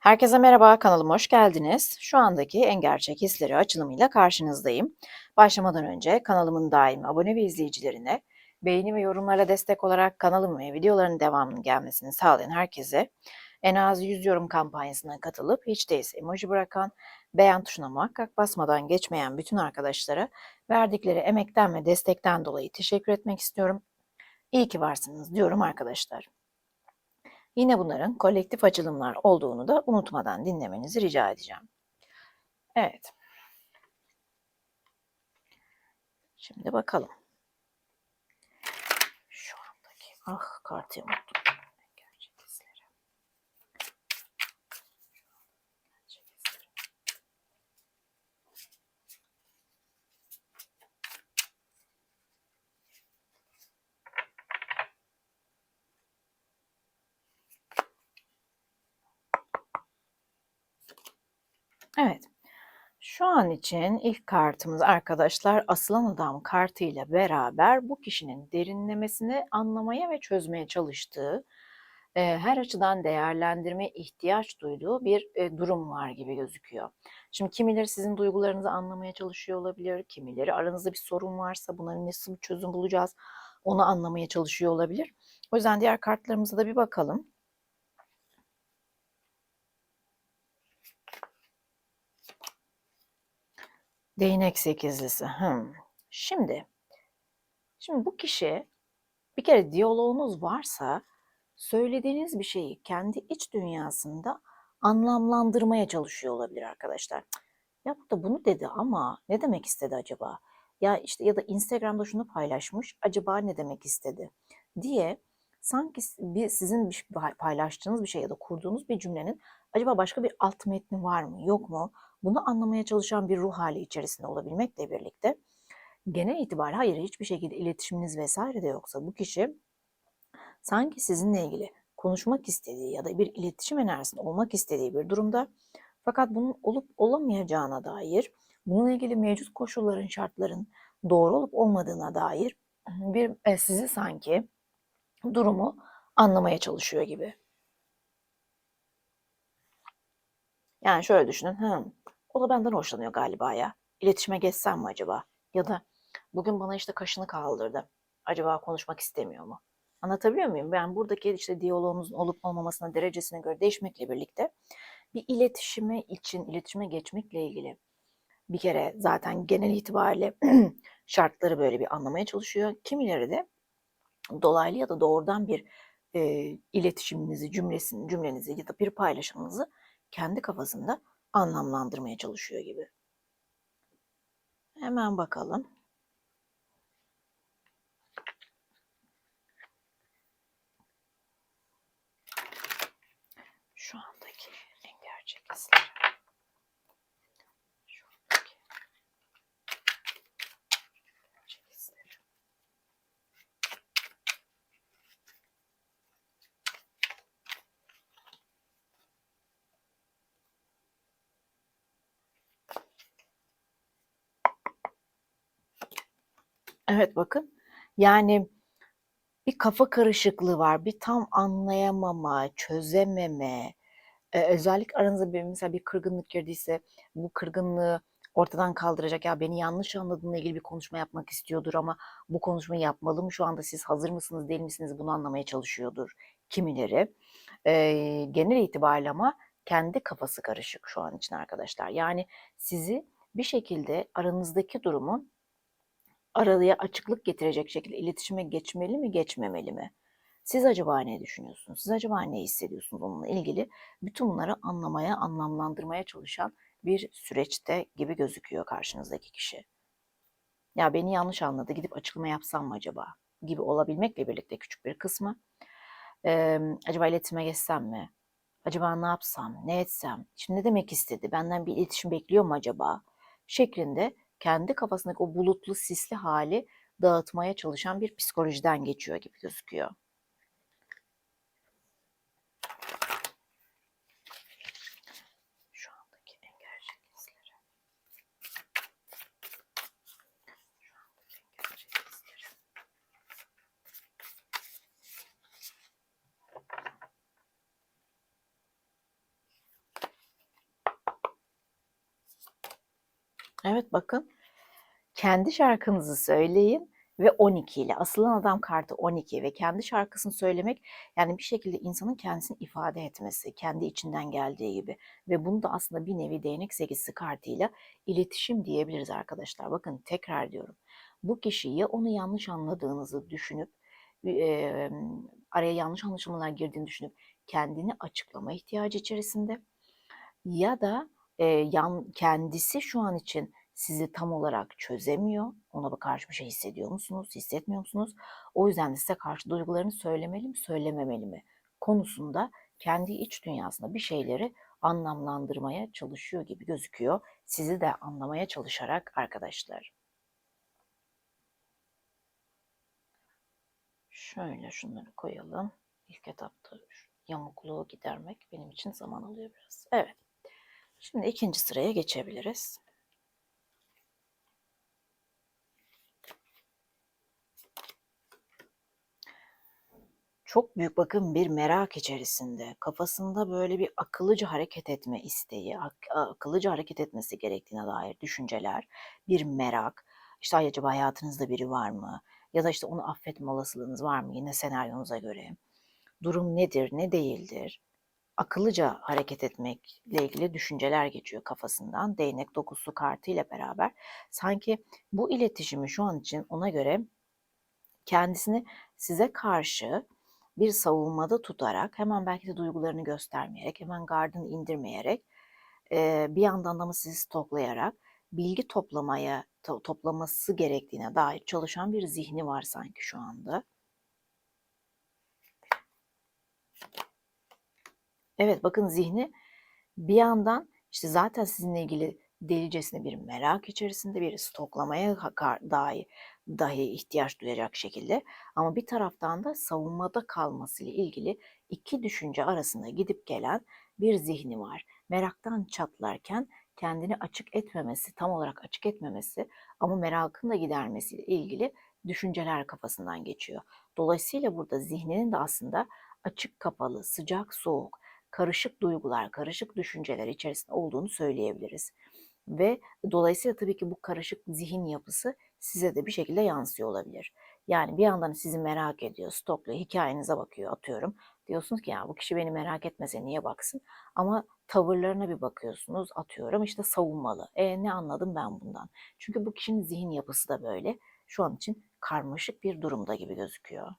Herkese merhaba, kanalıma hoş geldiniz. Şu andaki En Gerçek Hisleri açılımıyla karşınızdayım. Başlamadan önce kanalımın daimi abone ve izleyicilerine beğeni ve yorumlarla destek olarak kanalım ve videoların devamının gelmesini sağlayan herkese en az 100 yorum kampanyasına katılıp hiç değilse emoji bırakan, beğen tuşuna muhakkak basmadan geçmeyen bütün arkadaşlara verdikleri emekten ve destekten dolayı teşekkür etmek istiyorum. İyi ki varsınız diyorum arkadaşlar. Yine bunların kolektif açılımlar olduğunu da unutmadan dinlemenizi rica edeceğim. Evet. Şimdi bakalım. Şu andaki ah kartı unuttum. Gerçek hisleri. Gerçek hisleri. Evet. Şu an için ilk kartımız arkadaşlar Aslan Adam kartı ile beraber bu kişinin derinlemesine anlamaya ve çözmeye çalıştığı, e, her açıdan değerlendirmeye ihtiyaç duyduğu bir e, durum var gibi gözüküyor. Şimdi kimileri sizin duygularınızı anlamaya çalışıyor olabilir, kimileri aranızda bir sorun varsa bunların nasıl bir çözüm bulacağız onu anlamaya çalışıyor olabilir. O yüzden diğer kartlarımıza da bir bakalım. Değnek sekizlisi. Hmm. Şimdi, şimdi bu kişi bir kere diyaloğunuz varsa söylediğiniz bir şeyi kendi iç dünyasında anlamlandırmaya çalışıyor olabilir arkadaşlar. Ya bu da bunu dedi ama ne demek istedi acaba? Ya işte ya da Instagram'da şunu paylaşmış acaba ne demek istedi diye sanki bir sizin bir paylaştığınız bir şey ya da kurduğunuz bir cümlenin acaba başka bir alt metni var mı yok mu? Bunu anlamaya çalışan bir ruh hali içerisinde olabilmekle birlikte genel itibariyle hayır hiçbir şekilde iletişiminiz vesaire de yoksa bu kişi sanki sizinle ilgili konuşmak istediği ya da bir iletişim enerjisinde olmak istediği bir durumda fakat bunun olup olamayacağına dair bununla ilgili mevcut koşulların, şartların doğru olup olmadığına dair bir e, sizi sanki durumu anlamaya çalışıyor gibi. Yani şöyle düşünün. Hı, o da benden hoşlanıyor galiba ya. İletişime geçsem mi acaba? Ya da bugün bana işte kaşını kaldırdı. Acaba konuşmak istemiyor mu? Anlatabiliyor muyum? Ben buradaki işte diyaloğumuzun olup olmamasına derecesine göre değişmekle birlikte bir iletişime için, iletişime geçmekle ilgili bir kere zaten genel itibariyle şartları böyle bir anlamaya çalışıyor. Kimileri de dolaylı ya da doğrudan bir e, iletişiminizi, cümlesini, cümlenizi ya da bir paylaşımınızı kendi kafasında anlamlandırmaya çalışıyor gibi. Hemen bakalım. Şu andaki en gerçek hisleri. Evet bakın. Yani bir kafa karışıklığı var. Bir tam anlayamama, çözememe. Eee, özellikle aranızda bir mesela bir kırgınlık girdiyse bu kırgınlığı ortadan kaldıracak, "Ya, beni yanlış anladığınla ilgili bir konuşma yapmak istiyordur ama bu konuşmayı yapmalı mı şu anda, siz hazır mısınız, değil misiniz?" bunu anlamaya çalışıyordur kimileri. Eee, genel itibariyle ama kendi kafası karışık şu an için arkadaşlar. Yani sizi bir şekilde aranızdaki durumu araya açıklık getirecek şekilde iletişime geçmeli mi, geçmemeli mi? Siz acaba ne düşünüyorsunuz? Siz acaba ne hissediyorsunuz onunla ilgili? Bütün bunları anlamaya, anlamlandırmaya çalışan bir süreçte gibi gözüküyor karşınızdaki kişi. Ya beni yanlış anladı, gidip açıklama yapsam mı acaba? Gibi olabilmekle birlikte küçük bir kısmı. Ee, acaba iletişime geçsem mi? Acaba ne yapsam, ne etsem? Şimdi ne demek istedi? Benden bir iletişim bekliyor mu acaba? Şeklinde kendi kafasındaki o bulutlu sisli hali dağıtmaya çalışan bir psikolojiden geçiyor gibi gözüküyor. Şu andaki en gerçek hisleri. Şu andaki en gerçek hisleri. Evet bakın. Kendi şarkınızı söyleyin ve 12 ile asılan adam kartı 12 ve kendi şarkısını söylemek yani bir şekilde insanın kendisini ifade etmesi, kendi içinden geldiği gibi ve bunu da aslında bir nevi değnek sekizisi kartıyla iletişim diyebiliriz arkadaşlar. Bakın tekrar diyorum. Bu kişi ya onu yanlış anladığınızı düşünüp e, araya yanlış anlaşılmalar girdiğini düşünüp kendini açıklama ihtiyacı içerisinde ya da e, yan, kendisi şu an için sizi tam olarak çözemiyor. Ona karşı bir şey hissediyor musunuz, hissetmiyor musunuz? O yüzden de size karşı duygularını söylemeli mi, söylememeli mi konusunda kendi iç dünyasında bir şeyleri anlamlandırmaya çalışıyor gibi gözüküyor. Sizi de anlamaya çalışarak arkadaşlar. Şöyle şunları koyalım. İlk etapta yamukluğu gidermek benim için zaman alıyor biraz. Evet. Şimdi ikinci sıraya geçebiliriz. Çok büyük bakın bir merak içerisinde. Kafasında böyle bir akıllıca hareket etme isteği, ak- akıllıca hareket etmesi gerektiğine dair düşünceler, bir merak. İşte "Ay, acaba hayatınızda biri var mı? Ya da işte onu affetme olasılığınız var mı yine senaryonuza göre? Durum nedir, ne değildir? Akıllıca hareket etmekle ilgili düşünceler geçiyor kafasından. Değnek dokusu kartı ile beraber. Sanki bu iletişimi şu an için ona göre kendisini size karşı bir savunmada tutarak hemen belki de duygularını göstermeyerek hemen gardını indirmeyerek e, bir yandan da mı sizi stoklayarak bilgi toplamaya to, toplaması gerektiğine dair çalışan bir zihni var sanki şu anda. Evet bakın zihni bir yandan işte zaten sizinle ilgili delicesine bir merak içerisinde bir stoklamaya dahi, dahi ihtiyaç duyacak şekilde ama bir taraftan da savunmada kalmasıyla ilgili iki düşünce arasında gidip gelen bir zihni var. Meraktan çatlarken kendini açık etmemesi, tam olarak açık etmemesi ama merakını da gidermesiyle ilgili düşünceler kafasından geçiyor. Dolayısıyla burada zihninin de aslında açık kapalı, sıcak soğuk, karışık duygular, karışık düşünceler içerisinde olduğunu söyleyebiliriz. Ve dolayısıyla tabii ki bu karışık zihin yapısı size de bir şekilde yansıyor olabilir. Yani bir yandan sizi merak ediyor, stokluyor, hikayenize bakıyor atıyorum. Diyorsunuz ki ya bu kişi beni merak etmese niye baksın? Ama tavırlarına bir bakıyorsunuz atıyorum işte savunmalı. E ne anladım ben bundan? Çünkü bu kişinin zihin yapısı da böyle. Şu an için karmaşık bir durumda gibi gözüküyor.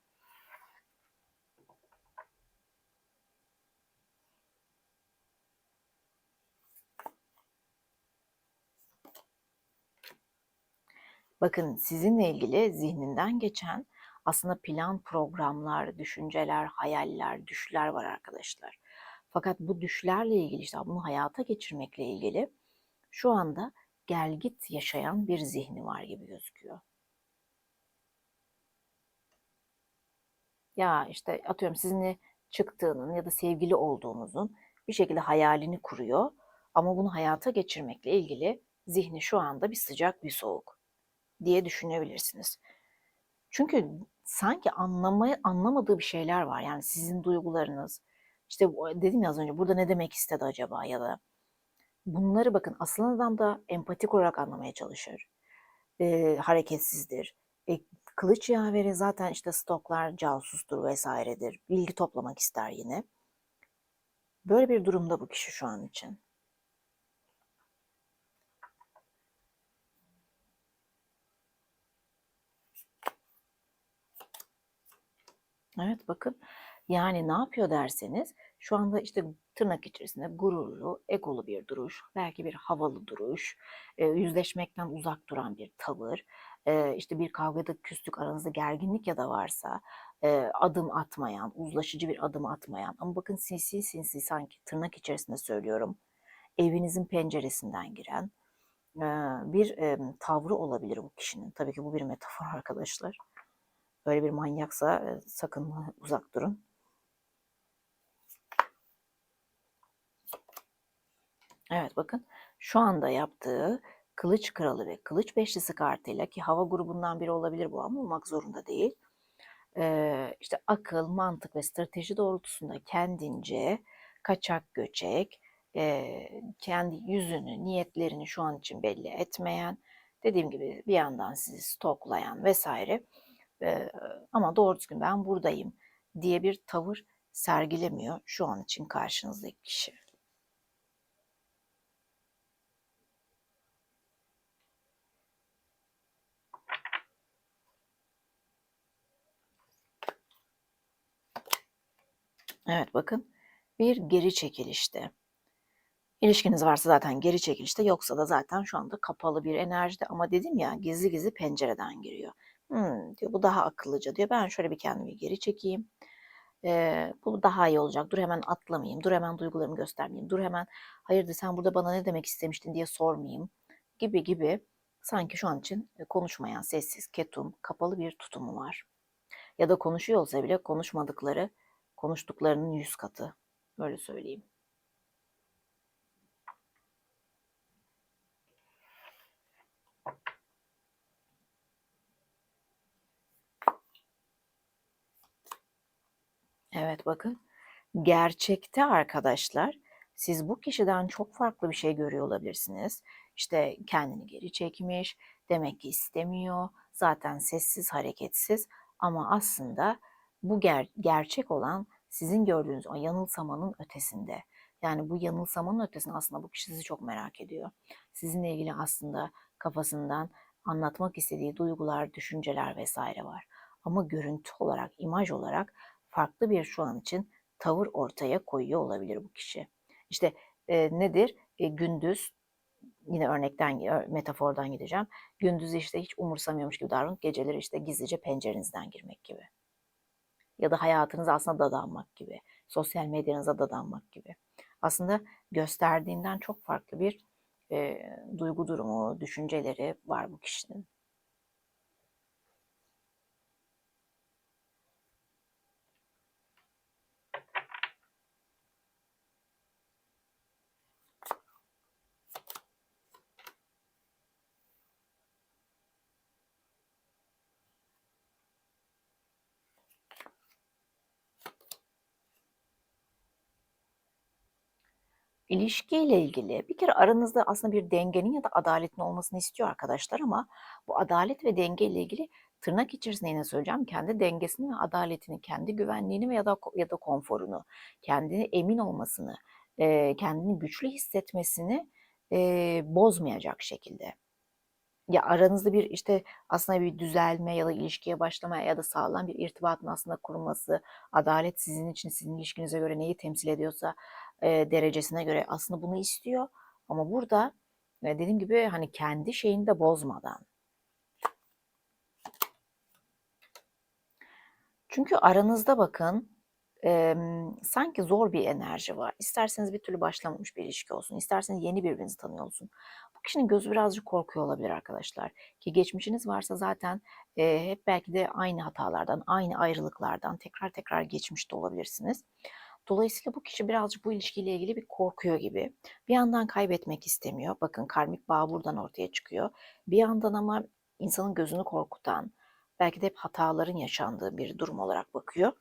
Bakın sizinle ilgili zihninden geçen aslında plan, programlar, düşünceler, hayaller, düşler var arkadaşlar. Fakat bu düşlerle ilgili işte bunu hayata geçirmekle ilgili şu anda gel git yaşayan bir zihni var gibi gözüküyor. Ya işte atıyorum sizinle çıktığının ya da sevgili olduğunuzun bir şekilde hayalini kuruyor ama bunu hayata geçirmekle ilgili zihni şu anda bir sıcak bir soğuk diye düşünebilirsiniz. Çünkü sanki anlamaya, anlamadığı bir şeyler var. Yani sizin duygularınız, işte dedim ya az önce burada ne demek istedi acaba ya da bunları bakın aslan adam da empatik olarak anlamaya çalışır. E, hareketsizdir. E, kılıç yaveri zaten işte stoklar casustur vesairedir. Bilgi toplamak ister yine. Böyle bir durumda bu kişi şu an için. Evet bakın yani ne yapıyor derseniz şu anda işte tırnak içerisinde gururlu, egolu bir duruş, belki bir havalı duruş, yüzleşmekten uzak duran bir tavır, işte bir kavgada küslük aranızda gerginlik ya da varsa adım atmayan, uzlaşıcı bir adım atmayan ama bakın sinsi sinsi sanki tırnak içerisinde söylüyorum evinizin penceresinden giren bir tavrı olabilir bu kişinin. Tabii ki bu bir metafor arkadaşlar. Böyle bir manyaksa sakın uzak durun. Evet bakın şu anda yaptığı kılıç kralı ve kılıç beşlisi kartıyla ki hava grubundan biri olabilir bu ama olmak zorunda değil. Ee, işte akıl, mantık ve strateji doğrultusunda kendince kaçak göçek eee, kendi yüzünü, niyetlerini şu an için belli etmeyen, dediğim gibi bir yandan sizi stoklayan vesaire eee, ama doğru düzgün ben buradayım diye bir tavır sergilemiyor şu an için karşınızdaki kişi. Evet bakın bir geri çekilişte. İlişkiniz varsa zaten geri çekilişte yoksa da zaten şu anda kapalı bir enerjide ama dedim ya gizli gizli pencereden giriyor. Hmm, diyor bu daha akıllıca diyor. Ben şöyle bir kendimi geri çekeyim. Ee, bu daha iyi olacak. Dur hemen atlamayayım. Dur hemen duygularımı göstermeyeyim. Dur hemen hayırdır sen burada bana ne demek istemiştin diye sormayayım. Gibi gibi sanki şu an için konuşmayan, sessiz, ketum, kapalı bir tutumu var. Ya da konuşuyor olsa bile konuşmadıkları, konuştuklarının yüz katı. Öyle söyleyeyim. Evet bakın. Gerçekte arkadaşlar siz bu kişiden çok farklı bir şey görüyor olabilirsiniz. İşte kendini geri çekmiş, demek ki istemiyor, zaten sessiz, hareketsiz ama aslında bu ger gerçek olan sizin gördüğünüz o yanılsamanın ötesinde. Yani bu yanılsamanın ötesinde aslında bu kişi sizi çok merak ediyor. Sizinle ilgili aslında kafasından anlatmak istediği duygular, düşünceler vesaire var. Ama görüntü olarak, imaj olarak farklı bir şu an için tavır ortaya koyuyor olabilir bu kişi. İşte e, nedir? E, gündüz yine örnekten, metafordan gideceğim. Gündüz işte hiç umursamıyormuş gibi davranıp geceleri işte gizlice pencerenizden girmek gibi. Ya da hayatınıza aslında dadanmak gibi. Sosyal medyanıza dadanmak gibi. Aslında gösterdiğinden çok farklı bir e, duygu durumu, düşünceleri var bu kişinin. İlişkiyle ilgili bir kere aranızda aslında bir dengenin ya da adaletin olmasını istiyor arkadaşlar ama bu adalet ve denge ile ilgili tırnak içerisinde yine söyleyeceğim kendi dengesini ve adaletini, kendi güvenliğini ve ya da ya da konforunu, kendini emin olmasını, kendini güçlü hissetmesini bozmayacak şekilde ya aranızda bir işte aslında bir düzelme ya da ilişkiye başlamaya ya da sağlam bir irtibatın aslında kurulması, adalet sizin için sizin ilişkinize göre neyi temsil ediyorsa e, derecesine göre aslında bunu istiyor. Ama burada dediğim gibi hani kendi şeyini de bozmadan. Çünkü aranızda bakın e, sanki zor bir enerji var. İsterseniz bir türlü başlamamış bir ilişki olsun, isterseniz yeni birbirinizi tanıyor olsun. Bu kişinin gözü birazcık korkuyor olabilir arkadaşlar. Ki geçmişiniz varsa zaten e, hep belki de aynı hatalardan, aynı ayrılıklardan tekrar tekrar geçmiş de olabilirsiniz. Dolayısıyla bu kişi birazcık bu ilişkiyle ilgili bir korkuyor gibi. Bir yandan kaybetmek istemiyor. Bakın karmik bağ buradan ortaya çıkıyor. Bir yandan ama insanın gözünü korkutan, belki de hep hataların yaşandığı bir durum olarak bakıyor.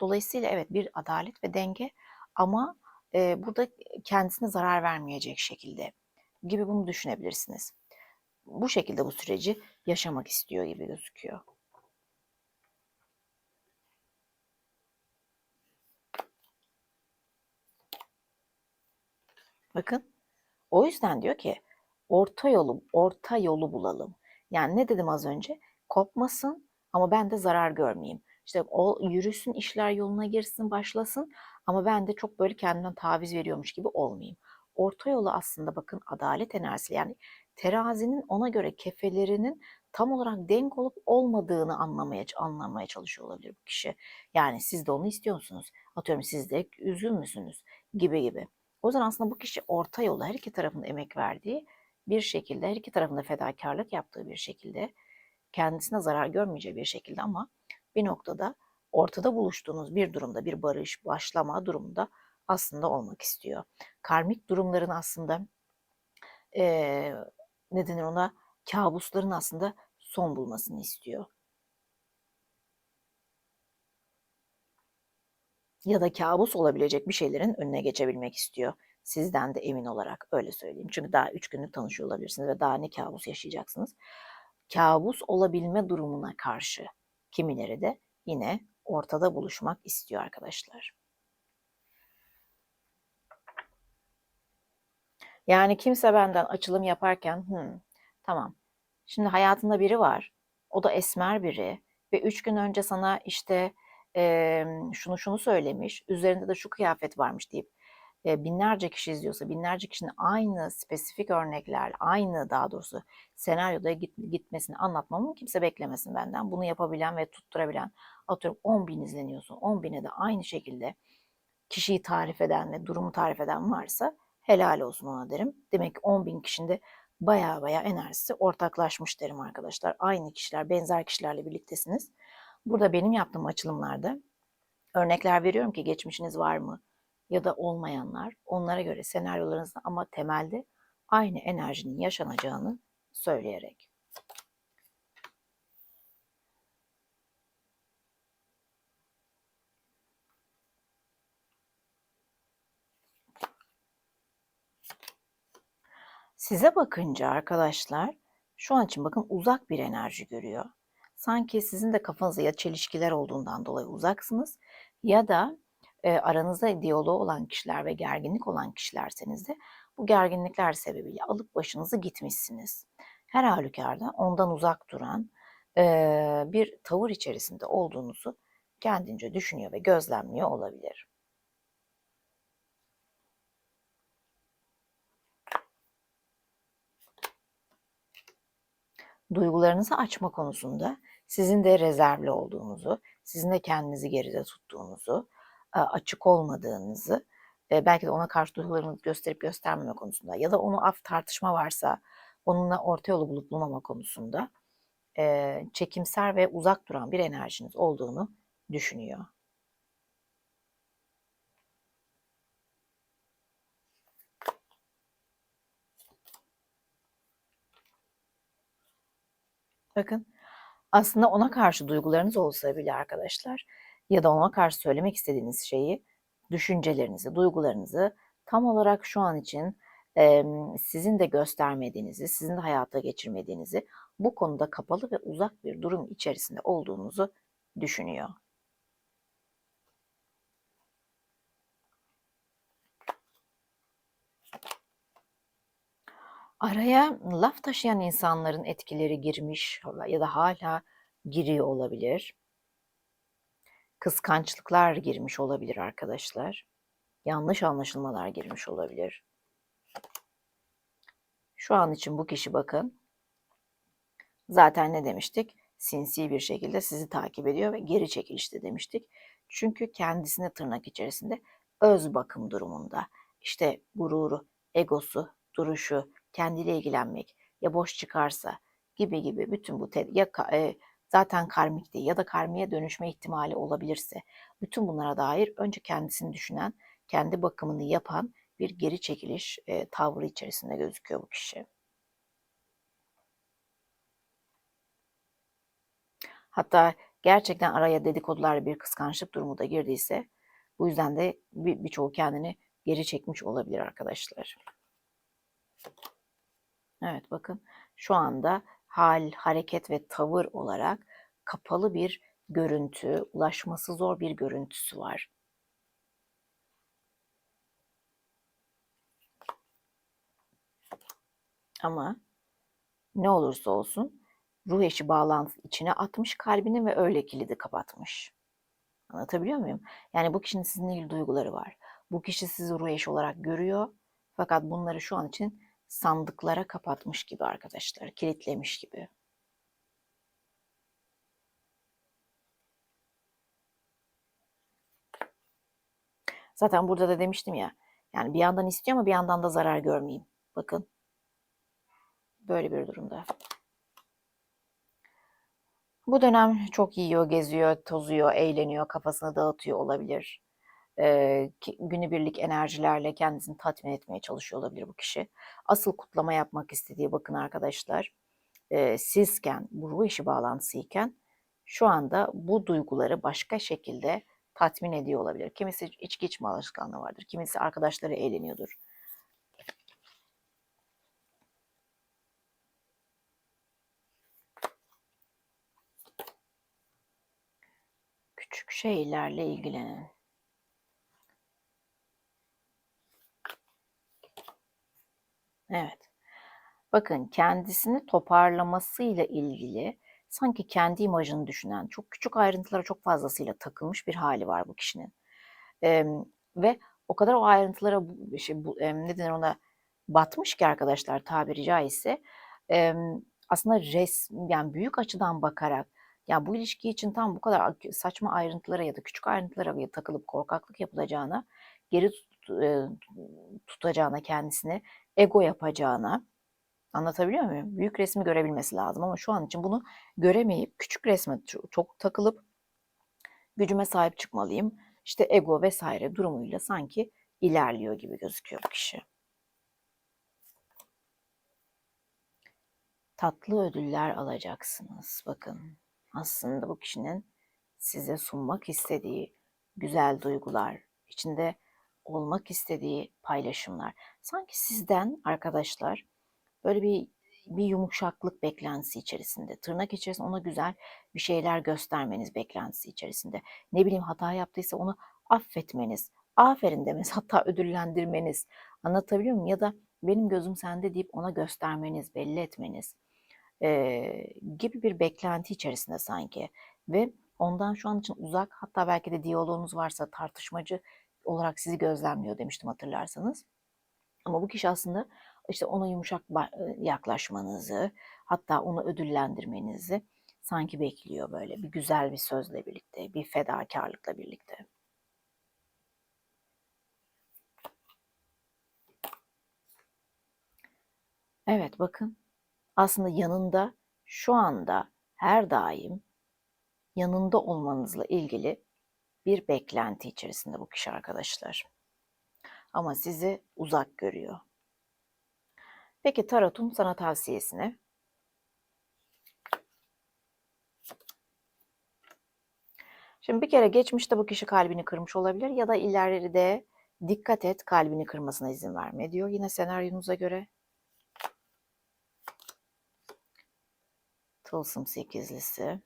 Dolayısıyla evet bir adalet ve denge ama e, burada kendisine zarar vermeyecek şekilde gibi bunu düşünebilirsiniz. Bu şekilde bu süreci yaşamak istiyor gibi gözüküyor. Bakın. O yüzden diyor ki orta yolu orta yolu bulalım. Yani ne dedim az önce? Kopmasın ama ben de zarar görmeyeyim. İşte o yürüsün, işler yoluna girsin, başlasın ama ben de çok böyle kendimden taviz veriyormuş gibi olmayayım. Orta yolu aslında bakın adalet enerjisi yani terazinin ona göre kefelerinin tam olarak denk olup olmadığını anlamaya anlamaya çalışıyor olabilir bu kişi. Yani siz de onu istiyor musunuz? Atıyorum siz de üzgün müsünüz? Gibi gibi. O yüzden aslında bu kişi orta yolu her iki tarafında emek verdiği bir şekilde, her iki tarafında fedakarlık yaptığı bir şekilde, kendisine zarar görmeyeceği bir şekilde ama bir noktada ortada buluştuğunuz bir durumda, bir barış, başlama durumunda aslında olmak istiyor. Karmik durumların aslında e, ne denir ona kabusların aslında son bulmasını istiyor. Ya da kabus olabilecek bir şeylerin önüne geçebilmek istiyor. Sizden de emin olarak öyle söyleyeyim. Çünkü daha üç günlük tanışıyor olabilirsiniz ve daha ne kabus yaşayacaksınız. Kabus olabilme durumuna karşı kimileri de yine ortada buluşmak istiyor arkadaşlar. Yani kimse benden açılım yaparken hmm, tamam şimdi hayatında biri var o da esmer biri ve üç gün önce sana işte e, şunu şunu söylemiş üzerinde de şu kıyafet varmış deyip e, binlerce kişi izliyorsa binlerce kişinin aynı spesifik örnekler aynı daha doğrusu senaryoda git, gitmesini anlatmamı kimse beklemesin benden. Bunu yapabilen ve tutturabilen atıyorum 10 bin izleniyorsun 10 bine de aynı şekilde kişiyi tarif eden ve durumu tarif eden varsa helal olsun ona derim. Demek ki 10 bin kişinde baya baya enerjisi ortaklaşmış derim arkadaşlar. Aynı kişiler, benzer kişilerle birliktesiniz. Burada benim yaptığım açılımlarda örnekler veriyorum ki geçmişiniz var mı ya da olmayanlar onlara göre senaryolarınızda ama temelde aynı enerjinin yaşanacağını söyleyerek. Size bakınca arkadaşlar şu an için bakın uzak bir enerji görüyor. Sanki sizin de kafanızda ya çelişkiler olduğundan dolayı uzaksınız ya da e, aranızda diyaloğu olan kişiler ve gerginlik olan kişilerseniz de bu gerginlikler sebebiyle alıp başınızı gitmişsiniz. Her halükarda ondan uzak duran e, bir tavır içerisinde olduğunuzu kendince düşünüyor ve gözlemliyor olabilir. Duygularınızı açma konusunda sizin de rezervli olduğunuzu, sizin de kendinizi geride tuttuğunuzu, açık olmadığınızı, belki de ona karşı duygularınızı gösterip göstermeme konusunda ya da onu af tartışma varsa onunla orta yolu bulup bulmama konusunda çekimser ve uzak duran bir enerjiniz olduğunu düşünüyor. Bakın aslında ona karşı duygularınız olsa bile arkadaşlar ya da ona karşı söylemek istediğiniz şeyi, düşüncelerinizi, duygularınızı tam olarak şu an için e, sizin de göstermediğinizi, sizin de hayata geçirmediğinizi, bu konuda kapalı ve uzak bir durum içerisinde olduğunuzu düşünüyor. Araya laf taşıyan insanların etkileri girmiş ya da hala giriyor olabilir. Kıskançlıklar girmiş olabilir arkadaşlar. Yanlış anlaşılmalar girmiş olabilir. Şu an için bu kişi bakın. Zaten ne demiştik? Sinsi bir şekilde sizi takip ediyor ve geri çekilişte demiştik. Çünkü kendisine tırnak içerisinde öz bakım durumunda. İşte gururu, egosu, duruşu, kendiyle ilgilenmek ya boş çıkarsa gibi gibi bütün bu ya e, zaten karmik değil ya da karmiye dönüşme ihtimali olabilirse bütün bunlara dair önce kendisini düşünen, kendi bakımını yapan bir geri çekiliş e, tavrı içerisinde gözüküyor bu kişi. Hatta gerçekten araya dedikodularla bir kıskançlık durumu da girdiyse bu yüzden de birçoğu bir kendini geri çekmiş olabilir arkadaşlar. Evet bakın şu anda hal, hareket ve tavır olarak kapalı bir görüntü, ulaşması zor bir görüntüsü var. Ama ne olursa olsun ruh eşi bağlantısı içine atmış kalbini ve öyle kilidi kapatmış. Anlatabiliyor muyum? Yani bu kişinin sizinle ilgili duyguları var. Bu kişi sizi ruh eşi olarak görüyor. Fakat bunları şu an için sandıklara kapatmış gibi arkadaşlar, kilitlemiş gibi. Zaten burada da demiştim ya, yani bir yandan istiyor ama bir yandan da zarar görmeyeyim. Bakın, böyle bir durumda. Bu dönem çok yiyor, geziyor, tozuyor, eğleniyor, kafasını dağıtıyor olabilir e, günübirlik enerjilerle kendisini tatmin etmeye çalışıyor olabilir bu kişi. Asıl kutlama yapmak istediği bakın arkadaşlar e, sizken bu ruh işi bağlantısıyken şu anda bu duyguları başka şekilde tatmin ediyor olabilir. Kimisi içki içme alışkanlığı vardır. Kimisi arkadaşları eğleniyordur. Küçük şeylerle ilgilenin. Evet. Bakın kendisini toparlamasıyla ilgili sanki kendi imajını düşünen, çok küçük ayrıntılara çok fazlasıyla takılmış bir hali var bu kişinin. Ee, ve o kadar o ayrıntılara şey, bu, e, ne denir ona batmış ki arkadaşlar tabiri caizse e, aslında res yani büyük açıdan bakarak ya bu ilişki için tam bu kadar saçma ayrıntılara ya da küçük ayrıntılara takılıp korkaklık yapılacağına geri tut, e, tutacağına kendisini ego yapacağına anlatabiliyor muyum? Büyük resmi görebilmesi lazım ama şu an için bunu göremeyip küçük resme çok takılıp gücüme sahip çıkmalıyım. İşte ego vesaire durumuyla sanki ilerliyor gibi gözüküyor kişi. Tatlı ödüller alacaksınız. Bakın aslında bu kişinin size sunmak istediği güzel duygular, içinde olmak istediği paylaşımlar. Sanki sizden arkadaşlar böyle bir bir yumuşaklık beklentisi içerisinde. Tırnak içerisinde ona güzel bir şeyler göstermeniz beklentisi içerisinde. Ne bileyim hata yaptıysa onu affetmeniz, aferin demeniz, hatta ödüllendirmeniz. Anlatabiliyor muyum? Ya da benim gözüm sende deyip ona göstermeniz, belli etmeniz e, gibi bir beklenti içerisinde sanki. Ve ondan şu an için uzak, hatta belki de diyaloğunuz varsa tartışmacı olarak sizi gözlemliyor demiştim hatırlarsanız. Ama bu kişi aslında işte ona yumuşak yaklaşmanızı, hatta onu ödüllendirmenizi sanki bekliyor böyle bir güzel bir sözle birlikte, bir fedakarlıkla birlikte. Evet bakın aslında yanında şu anda her daim yanında olmanızla ilgili bir beklenti içerisinde bu kişi arkadaşlar. Ama sizi uzak görüyor. Peki tarotun sana tavsiyesine Şimdi bir kere geçmişte bu kişi kalbini kırmış olabilir ya da ileride dikkat et kalbini kırmasına izin verme diyor yine senaryonuza göre. Tılsım sekizlisi.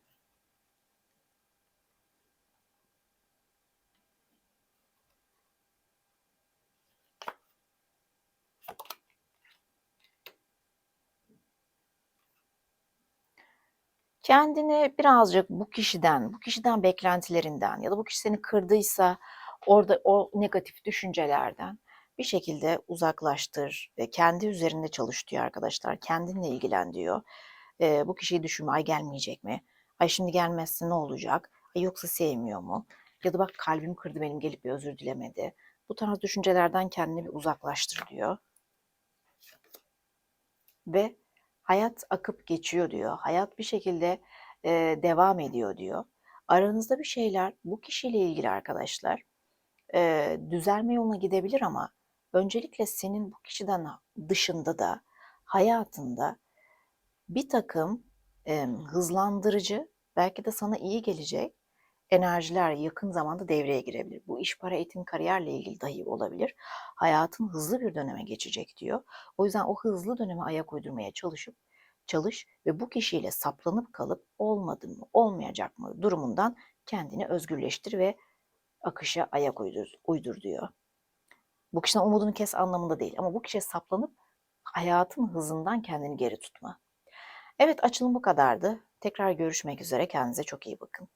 Kendini birazcık bu kişiden, bu kişiden beklentilerinden ya da bu kişi seni kırdıysa orada o negatif düşüncelerden bir şekilde uzaklaştır ve kendi üzerinde çalış diyor arkadaşlar. Kendinle ilgilen diyor. E, bu kişiyi düşünme, ay gelmeyecek mi? Ay şimdi gelmezse ne olacak? Ay yoksa sevmiyor mu? Ya da bak kalbim kırdı benim gelip bir özür dilemedi. Bu tarz düşüncelerden kendini bir uzaklaştır diyor. Ve hayat akıp geçiyor diyor. Hayat bir şekilde e, devam ediyor diyor. Aranızda bir şeyler bu kişiyle ilgili arkadaşlar e, düzelme yoluna gidebilir ama öncelikle senin bu kişiden dışında da hayatında bir takım e, hızlandırıcı belki de sana iyi gelecek enerjiler yakın zamanda devreye girebilir. Bu iş, para, eğitim, kariyerle ilgili dahi olabilir. Hayatın hızlı bir döneme geçecek diyor. O yüzden o hızlı döneme ayak uydurmaya çalışıp çalış ve bu kişiyle saplanıp kalıp olmadı mı, olmayacak mı durumundan kendini özgürleştir ve akışa ayak uydur, uydur diyor. Bu kişiden umudunu kes anlamında değil ama bu kişiye saplanıp hayatın hızından kendini geri tutma. Evet açılım bu kadardı. Tekrar görüşmek üzere. Kendinize çok iyi bakın.